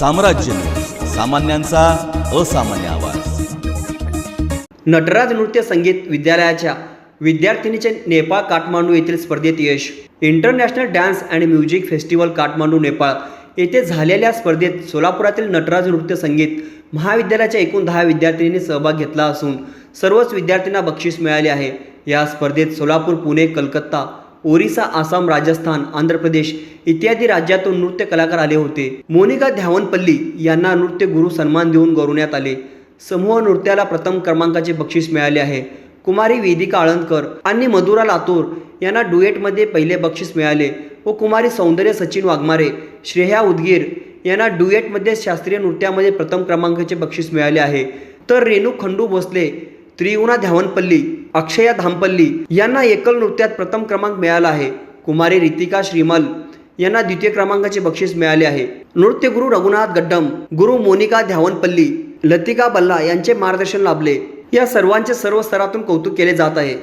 साम्राज्य. सामान्यांचा असामान्य आवाज. नटराज नृत्य संगीत विद्यालयाच्या विद्यार्थिनीचे नेपाळ काठमांडू येथील स्पर्धेत यश. International dance and music festival Kathmandu Nepal येथे झालेल्या स्पर्धेत सोलापुरातील नटराज नृत्य संगीत महाविद्यालयाच्या एकूण दहा विद्यार्थिनींनी सहभाग घेतला असून सर्वच विद्यार्थ्यांना बक्षीस मिळाले आहे. या स्पर्धेत सोलापूर पुणे कलकत्ता ओरिसा आसाम राजस्थान आंध्र प्रदेश इत्यादी राज्यातून नृत्य कलाकार आले होते. मोनिका ध्यावनपल्ली यांना नृत्य गुरु सन्मान देऊन गौरवण्यात आले. समूह नृत्याला प्रथम क्रमांकाचे बक्षीस मिळाले आहे. कुमारी वेदिका आळंदकर आणि मधुरा लातूर यांना डुएटमध्ये पहिले बक्षीस मिळाले व कुमारी सौंदर्य सचिन वाघमारे श्रेया उदगीर यांना डुएटमध्ये शास्त्रीय नृत्यामध्ये प्रथम क्रमांकाचे बक्षीस मिळाले आहे. तर रेणू खंडू भोसले त्रियुणा ध्यावनपल्ली अक्षया धामपल्ली यांना एकल नृत्यात प्रथम क्रमांक मिळाला आहे. कुमारी रितिका श्रीमल यांना द्वितीय क्रमांकाचे बक्षीस मिळाले आहे. नृत्यगुरु रघुनाथ गड्डम गुरु मोनिका ध्यावनपल्ली लतिका बल्ला यांचे मार्गदर्शन लाभले. या सर्वांचे सर्व स्तरातून कौतुक केले जात आहे.